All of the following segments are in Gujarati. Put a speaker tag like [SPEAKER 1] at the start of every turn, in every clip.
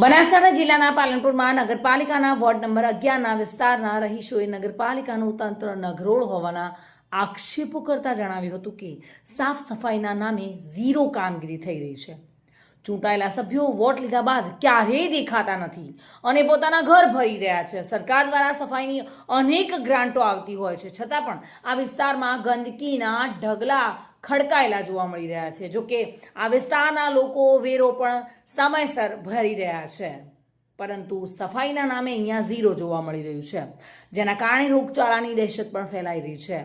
[SPEAKER 1] બનાસકાંઠા જિલ્લાના પાલનપુરમાં નગરપાલિકાના વોર્ડ નંબર અગિયારના વિસ્તારના રહીશોએ નગરપાલિકાનું તંત્ર નગરોળ હોવાના આક્ષેપો કરતા જણાવ્યું હતું કે સાફ સફાઈના નામે ઝીરો કામગીરી થઈ રહી છે. ચૂંટાયેલા સભ્યો વોટ લીધા બાદ ક્યારેય દેખાતા નથી અને પોતાના ઘર ભરી રહ્યા છે. સરકાર દ્વારા સફાઈની અનેક ગ્રાન્ટો આવતી હોય છે. છતાં પણ આ વિસ્તારમાં ગંદકીના ઢગલા ખડકાયેલા જોવા મળી રહ્યા છે. જોકે આ વિસ્તારના લોકો વેરો પણ સમયસર ભરી રહ્યા છે. પરંતુ સફાઈના નામે અહીંયા ઝીરો જોવા મળી રહ્યું છે, જેના કારણે રોગચાળાની દહેશત પણ ફેલાઈ રહી છે.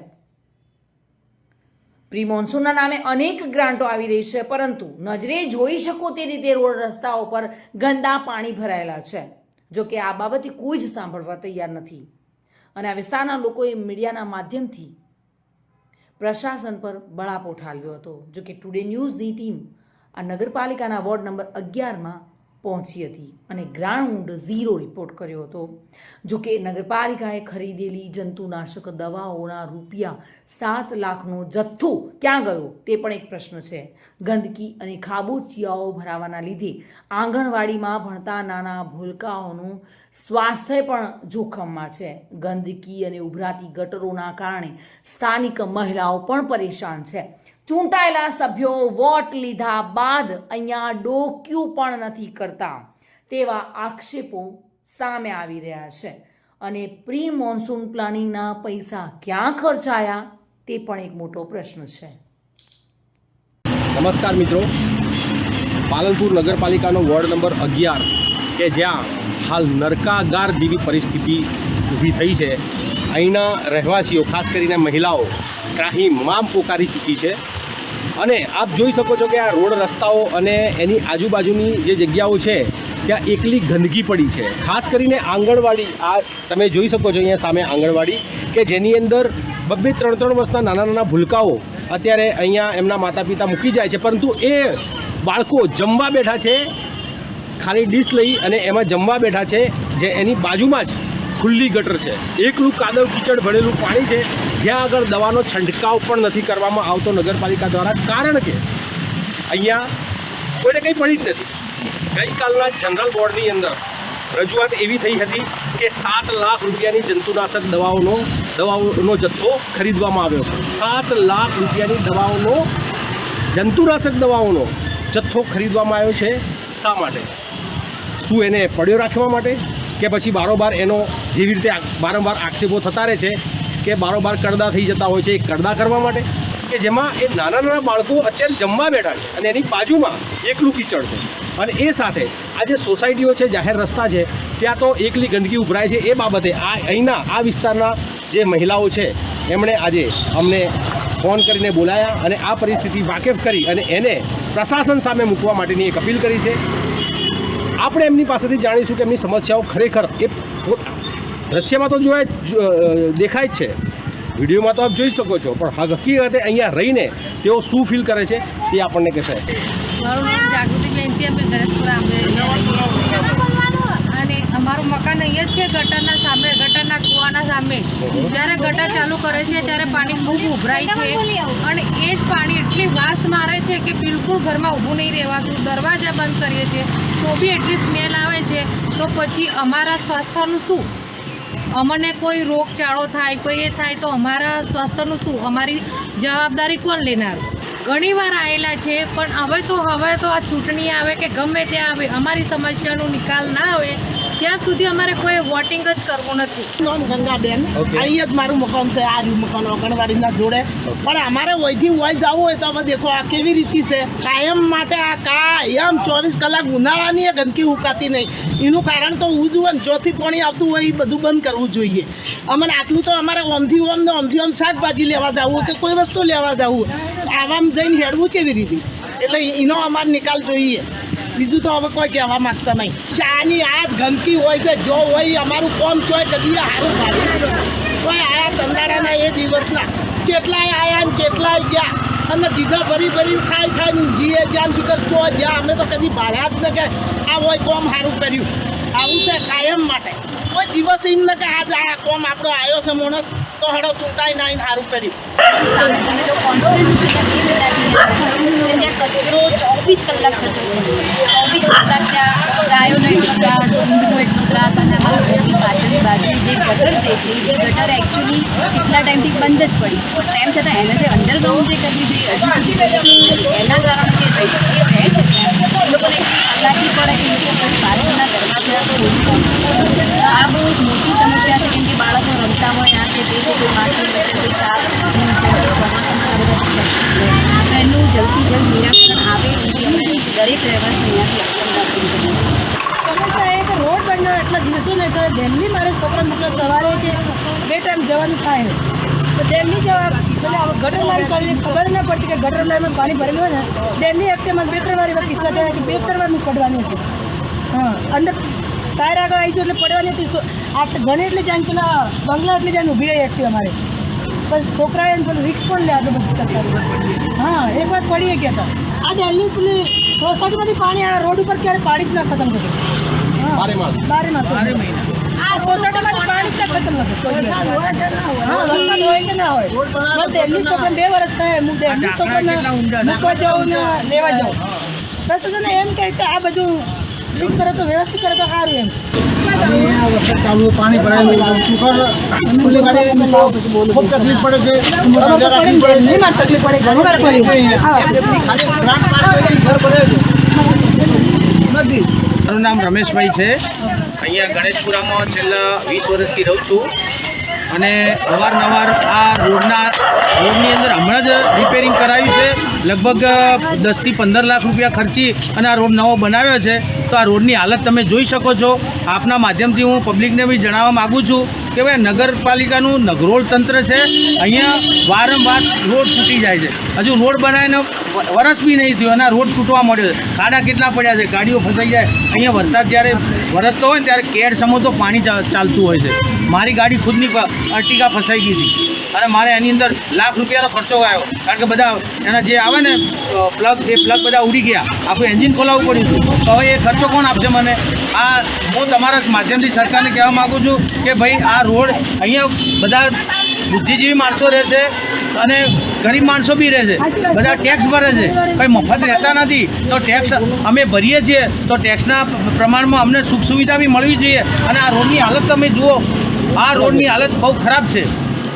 [SPEAKER 1] પ્રી મોન્સૂનના નામે અનેક ગ્રાન્ટો આવી રહી છે, પરંતુ નજરે જોઈ શકો તે રીતે રોડ રસ્તાઓ પર ગંદા પાણી ભરાયેલા છે. જો કે આ બાબતે કોઈ જ સાંભળવા તૈયાર નથી. અને આ વિસ્તારના લોકોએ મીડિયાના માધ્યમથી પ્રશાસન પર બળાપો ઠાલવ્યો હતો. જોકે ટુડે ન્યૂઝની ટીમ આ નગરપાલિકાના વોર્ડ નંબર અગિયારમાં પહોંચી હતી અને ગ્રાઉન્ડ ઝીરો રિપોર્ટ કર્યો હતો. જો કે નગરપાલિકાએ ખરીદેલી જંતુનાશક દવાઓના રૂપિયા સાત લાખનો જથ્થો ક્યાં ગયો તે પણ એક પ્રશ્ન છે. ગંદકી અને ખાબોચિયાઓ ભરાવાના લીધે આંગણવાડીમાં ભણતા નાના ભૂલકાઓનું સ્વાસ્થ્ય પણ જોખમમાં છે. ગંદકી અને ઉભરાતી ગટરોના કારણે સ્થાનિક મહિલાઓ પણ પરેશાન છે. ચૂંટાયેલા સભ્યો વોટ લીધા બાદ અહીંયા ડોક્યું પણ નથી કરતા. તેવા આક્ષેપો સામે આવી રહ્યા છે. અને પ્રી મોન્સૂન પ્લાનિંગના પૈસા ક્યાં ખર્ચાયા, તે પણ એક મોટો પ્રશ્ન છે.
[SPEAKER 2] નમસ્કાર મિત્રો. પાલનપુર નગરપાલિકાનો વોર્ડ નંબર અગિયાર, કે જ્યાં હાલ નરકાગાર જેવી પરિસ્થિતિ ઊભી થઈ છે. અહીંના રહેવાસીઓ, ખાસ કરીને મહિલાઓ ત્રાહીમામ પોકારી ચૂકી છે. અને આપ જોઈ શકો છો કે આ રોડ રસ્તાઓ અને એની આજુબાજુની જે જગ્યાઓ છે, ત્યાં એકલી ગંદકી પડી છે. ખાસ કરીને આંગણવાડી, આ તમે જોઈ શકો છો અહીંયા સામે આંગણવાડી, કે જેની અંદર બબ્બે ત્રણ ત્રણ વર્ષના નાના નાના ભૂલકાઓ અત્યારે અહીંયા એમના માતા પિતા મૂકી જાય છે. પરંતુ એ બાળકો જમવા બેઠા છે, ખાલી ડીશ લઈ અને એમાં જમવા બેઠા છે, જે એની બાજુમાં જ ખુલ્લી ગટર છે. એકલું કાદવ કીચડ ભરેલું પાણી છે. જ્યાં આગળ દવાનો છંટકાવ પણ નથી કરવામાં આવતો નગરપાલિકા દ્વારા, કારણ કે અહીંયા કોઈને કંઈ પડી જ નથી. ગઈકાલના જનરલ બોર્ડની અંદર રજૂઆત એવી થઈ હતી કે સાત લાખ રૂપિયાની જંતુનાશક દવાઓનો દવાઓનો જથ્થો ખરીદવામાં આવ્યો છે. સાત લાખ રૂપિયાની દવાઓનો, જંતુનાશક દવાઓનો જથ્થો ખરીદવામાં આવ્યો છે. શા માટે? શું એને પડ્યો રાખવા માટે? કે પછી બારોબાર એનો જેવી રીતે વારંવાર આક્ષેપો થતા રહે છે કે બારોબાર કરદા થઈ જતા હોય છે એ કરદા કરવા માટે, કે જેમાં એ નાના નાના બાળકો અત્યારે જમવા બેઠા છે અને એની બાજુમાં એકલું કીચડ છે. અને એ સાથે આ જે સોસાયટીઓ છે, જાહેર રસ્તા છે, ત્યાં તો એકલી ગંદકી ઉભરાય છે. એ બાબતે આ અહીંના, આ વિસ્તારના જે મહિલાઓ છે, એમણે આજે અમને ફોન કરીને બોલાયા અને આ પરિસ્થિતિ વાકેફ કરી અને એને પ્રશાસન સામે મૂકવા માટેની એક અપીલ કરી છે. આપણે એમની પાસેથી જાણીશું કે એમની સમસ્યાઓ ખરેખર એ દ્રશ્યમાં તો જોવાય દેખાય જ છે. વિડીયોમાં તો આપ જોઈ શકો છો, પણ હકીકતે અહીંયા રહીને તેઓ શું ફીલ કરે છે તે આપણને કહેશે.
[SPEAKER 3] મારું નામ જાગૃતિબેન છે, અમે ગણેશપુરા અમે અમારું મકાન અહીંયા જ છે, ગટરના સામે, ગટરના કુવાના સામે. જ્યારે ગટર ચાલુ કરે છે, ત્યારે પાણી ખૂબ ઉભરાય છે. અને એ જ પાણી એટલી વાસ મારે છે કે બિલકુલ ઘરમાં ઊભું નહીં રહેવાતું દરવાજા બંધ કરીએ છીએ. તો બી એટલી સ્મેલ આવે છે. તો પછી અમારા સ્વાસ્થ્યનું શું? અમને કોઈ રોગચાળો થાય, કોઈ એ થાય, તો અમારા સ્વાસ્થ્યનું શું? અમારી જવાબદારી કોણ લેનાર? ઘણી વાર આવેલા છે, પણ હવે તો હવે તો આ ચૂંટણી આવે કે ગમે તે આવે, અમારી સમસ્યાનો નિકાલ ના આવે ત્યાં સુધી અમારે કોઈ વોટિંગ જ કરવું નથી.
[SPEAKER 4] નામ ગંગાબેન. અહીં જ મારું મકાન છે આ રહ્યું મકાન આંગણવાડીના જોડે. પણ અમારે વયથી વય જવું હોય તો હવે દેખો આ કેવી રીતે છે. કાયમ માટે આ કાયમ ચોવીસ કલાક ઉનાળાની એ ગંદકી ઉકાતી નહીં. એનું કારણ તો હું જુઓ ને જોથી પાણી આવતું હોય એ બધું બંધ કરવું જોઈએ. અમને આટલું તો અમારે ઓમથી ઓમ ને ઓમથી ઓમ શાકભાજી લેવા જવું કે કોઈ વસ્તુ લેવા જવું આવામ જઈને હેડવું કેવી રીતે? એટલે એનો અમારે નિકાલ જોઈએ. બીજું તો હવે કોઈ કહેવા માંગતા નહીં. ચાની આ જ ગંદકી હોય છે, જો હોય અમારું કોમ ચોય કદી સારું ભાડું કોઈ આયા કંદાડાના એ દિવસના. જેટલાય આયા ને જેટલાય ગયા. અને બીજા ભરી ભરી ખાઈ ખાઈ જીએ જ્યાં શીખર તો જ્યાં. અમે તો કદી ભાડ્યા જ ન કે આ હોય કોમ સારું કર્યું. આવું છે કાયમ માટે. કોઈ દિવસ એમ ન કે આજ આ કોમ આપણો આવ્યો છે માણસ. તો હેડો ચૂંટાઈ નાઈને સારું કર્યું.
[SPEAKER 5] કચરો કલાક કચરો ચોવીસ કલાક ત્યાં ગાયોનો એટલો ત્રાસ ઊંઘનો પાછળની બાજુએ જે ગટર જે છે, એ ગટર એકચ્યુઅલી કેટલા ટાઈમથી બંધ જ પડી. પણ તેમ છતાં એને જે અંડરગ્રાઉન્ડ જે કરવી જોઈએ એના કારણે જે રહે છે ત્યાં. આ બહુ સમસ્યા
[SPEAKER 6] એ કે રોડ બન્યો એટલા દિવસો ને તો ડેમની મારે છોકરા મતલબ સવારે કે બે ટાઈમ જવાનું થાય. તો ડેમની જવા એટલે હવે ગટર લાઈન કરીને ખબર ના પડતી કે ગટર લાઈનમાં પાણી ભરેલું હોય ને ડેમની હપ્તેમાં બે ત્રણ વાર એવા કિસ્સા થયા કે બે ત્રણ વાર પડવાની હતી. હા, અંદર ટાયર આગળ આવી એટલે પડવાની હતી. સો- આ ઘણી એટલે જાય પેલા બંગલા એટલે જાય ઊભી રહી હતી અમારે. પણ છોકરાએ પેલું રિક્સ પણ લે આટલું બધું હા, એક વાર પડીએ ગયા હતા આ દિલ્હી પેલી સોસાયટીમાંથી પાણી આ રોડ ઉપર ક્યારે પાણી જ ના ખતમ થતું. હા.
[SPEAKER 2] બારે માસ.
[SPEAKER 6] બારે માસ બારે મહિના. આ સોસાયટીમાંથી પાણી જ ખતમ નથી હા વરસાદ હોય કે ના હોય. મારે દિલ્હી છોકરાને બે વર્ષ થાય. હું દિલ્હી છોકરાને મૂકવા જાઉં ને લેવા જાઉં. પ્રશાસન એમ કહે કે આ બધું ઠીક કરે તો વ્યવસ્થિત કરે તો સારું
[SPEAKER 7] પાણી ખૂબ તકલીફ પડે મારું નામ રમેશભાઈ છે. અહીંયા ગણેશપુરામાં છેલ્લા વીસ વર્ષથી રહું છું. અને અવારનવાર આ રોડના રોડની અંદર હમણાં જ રિપેરિંગ કરાવ્યું છે. લગભગ દસથી પંદર લાખ રૂપિયા ખર્ચી અને આ રોડ નવો બનાવ્યો છે. તો આ રોડની હાલત તમે જોઈ શકો છો. આપના માધ્યમથી હું પબ્લિકને બી જણાવવા માગું છું કે ભાઈ નગરપાલિકાનું નગરોળ તંત્ર છે, અહીંયા વારંવાર રોડ તૂટી જાય છે. હજુ રોડ બનાવીને વરસ બી નહીં થયું અને રોડ તૂટવા મળ્યો છે. ખાડા કેટલા પડ્યા છે, ગાડીઓ ફસાઈ જાય. અહીંયા વરસાદ જ્યારે વરસતો હોય ત્યારે કેડ સમો તો પાણી ચાલતું હોય છે. મારી ગાડી ખુદની અર્ટિકા ફસાઈ ગઈ હતી. અને મારે એની અંદર લાખ રૂપિયાનો ખર્ચો આવ્યો કારણ કે બધા એના જે આવે ને પ્લગ એ પ્લગ બધા ઉડી ગયા. આખું એન્જિન ખોલાવવું પડ્યું તો હવે એ ખર્ચો કોણ આપશે મને? આ હું તમારા માધ્યમથી સરકારને કહેવા માગું છું કે ભાઈ, આ રોડ અહીંયા બધા બુદ્ધિજીવી માણસો રહેશે અને ગરીબ માણસો બી રહેશે. બધા ટેક્સ ભરે છે. કંઈ મફત રહેતા નથી. તો ટેક્સ અમે ભરીએ છીએ. તો ટેક્સના પ્રમાણમાં અમને સુખ સુવિધા બી મળવી જોઈએ. અને આ રોડની હાલત તમે જુઓ. આ રોડની હાલત બહુ ખરાબ છે.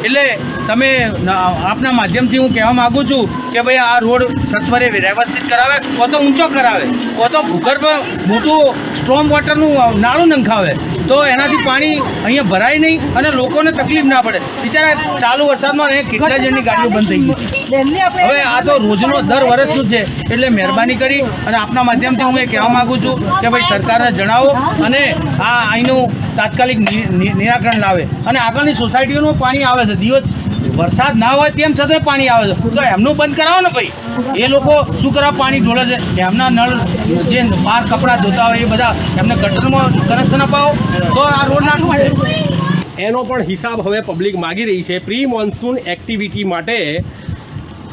[SPEAKER 7] એટલે તમે આપના માધ્યમથી હું કહેવા માગું છું કે ભાઈ આ રોડ સત્વરે વ્યવસ્થિત કરાવે કો તો ઊંચો કરાવે કો તો ભૂગર્ભ મોટું સ્ટ્રોમ વોટરનું નાળું નંખાવે. તો એનાથી પાણી અહીંયા ભરાય નહીં અને લોકોને તકલીફ ના પડે. બિચારા ચાલુ વરસાદમાં અહીંયા કેટલા જણની ગાડીઓ બંધ થઈ ગઈ. હવે આ તો રોજનો દર વર્ષનું છે એટલે મહેરબાની કરી અને આપના માધ્યમથી હું એ કહેવા માગું છું કે ભાઈ સરકારને જણાવો અને આ અહીંનું તાત્કાલિક નિરાકરણ લાવે. અને આગળની સોસાયટીઓનું પાણી આવે છે. દિવસ વરસાદ ના હોય તેમ છતાં પાણી આવે છે. તો એમનું બંધ કરાવો ને ભાઈ. એ લોકો શું કરવા? પાણી ઢોળે છે. એમના નળ જે બહાર કપડાં ધોતા હોય એ બધા એમને ગટરમાં કનેક્શન અપાવો તો આ રોડ ના
[SPEAKER 2] એનો પણ હિસાબ હવે પબ્લિક માગી રહી છે. પ્રી મોન્સૂન એક્ટિવિટી માટે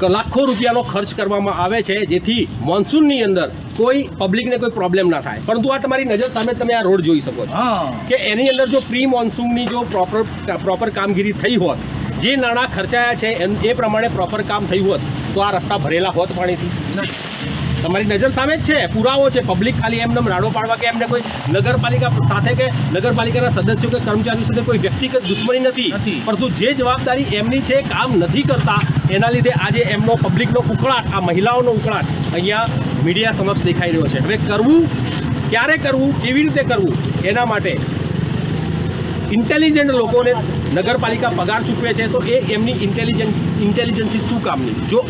[SPEAKER 2] લાખો રૂપિયાનો ખર્ચ કરવામાં આવે છે જેથી મોન્સૂનની અંદર કોઈ પબ્લિકને કોઈ પ્રોબ્લેમ ના થાય. પરંતુ આ તમારી નજર સામે તમે આ રોડ જોઈ શકો છો. કે એની અંદર જો પ્રી મોન્સૂનની જો પ્રોપર પ્રોપર કામગીરી થઈ હોત જે નાણાં ખર્ચાયા છે એ પ્રમાણે પ્રોપર કામ થયું હોત તો આ રસ્તા ભરેલા હોત પાણીથી. તમારી નજર સામે જ છે. પુરાવો છે. પબ્લિક ખાલી એમને રાડો પાડવા કે એમને કોઈ નગરપાલિકા સાથે કે નગરપાલિકાના સદસ્યો કે કર્મચારીઓ સાથે કોઈ વ્યક્તિગત દુશ્મની નથી. પરંતુ જે જવાબદારી એમની છે કામ નથી કરતા એના લીધે આજે એમનો પબ્લિકનો ઉકળાટ આ મહિલાઓનો ઉકળાટ અહીંયા મીડિયા સમક્ષ દેખાઈ રહ્યો છે. હવે કરવું ક્યારે કરવું કેવી રીતે કરવું એના માટે ઇન્ટેલિજન્ટ લોકોને નગરપાલિકા પગાર ચૂકવે છે, તો એ એમની ઇન્ટેલિજન્ટ ઇન્ટેલિજન્સી શું કામની જો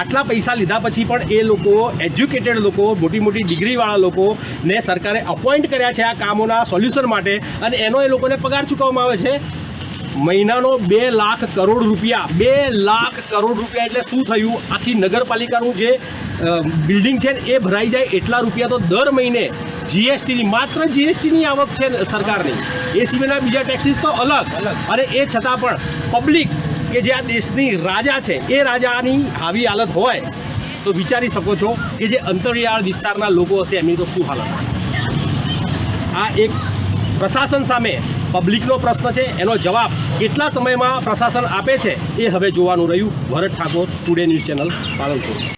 [SPEAKER 2] આટલા પૈસા લીધા પછી પણ એ લોકો એજ્યુકેટેડ લોકો, મોટી મોટી ડિગ્રીવાળા લોકોને સરકારે અપોઇન્ટ કર્યા છે આ કામોના સોલ્યુશન માટે અને એનો એ લોકોને પગાર ચૂકવવામાં આવે છે. મહિનાનો બે લાખ કરોડ રૂપિયા, બે લાખ કરોડ રૂપિયા એટલે શું થયું? આખી નગરપાલિકાનું જે બિલ્ડિંગ છે ને એ ભરાઈ જાય એટલા રૂપિયા તો દર મહિને જીએસટીની માત્ર જીએસટીની આવક છે સરકારની. એ સિવાયના બીજા ટેક્સીસ તો અલગ. અને એ છતાં પણ પબ્લિક કે જે આ દેશની રાજા છે, એ રાજાની આવી હાલત હોય, તો વિચારી શકો છો કે જે અંતરિયાળ વિસ્તારના લોકો હશે, એમની તો શું હાલત આ એક પ્રશાસન સામે પબ્લિકનો પ્રશ્ન છે. એનો જવાબ કેટલા સમયમાં પ્રશાસન આપે છે, એ હવે જોવાનું રહ્યું. Bharat Thakor today news channel Palanpur.